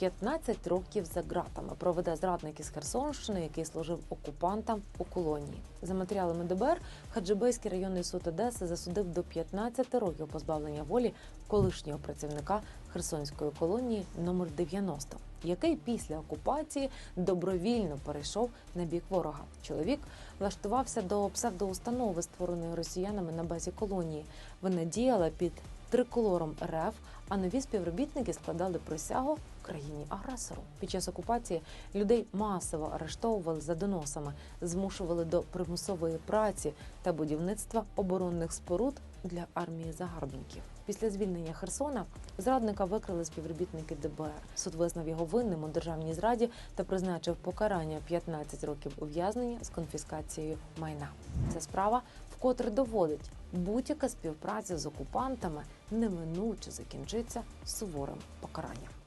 15 років за ґратами проведе зрадник із Херсонщини, який служив окупантам у колонії. За матеріалами ДБР Хаджибейський районний суд Одеси засудив до 15 років позбавлення волі колишнього працівника Херсонської колонії номер 90 який після окупації добровільно перейшов на бік ворога. Чоловік влаштувався до псевдоустанови, створеної росіянами на базі колонії. Вона діяла під триколором РФ, а нові співробітники складали присягу країні агресору. Під час окупації людей масово арештовували за доносами, змушували до примусової праці та будівництва оборонних споруд для армії загарбників. Після звільнення Херсона зрадника викрили співробітники ДБР. Суд визнав його винним у державній зраді та призначив покарання 15 років ув'язнення з конфіскацією майна. Ця справа вкотре доводить, будь-яка співпраця з окупантами неминуче закінчиться суворим покаранням.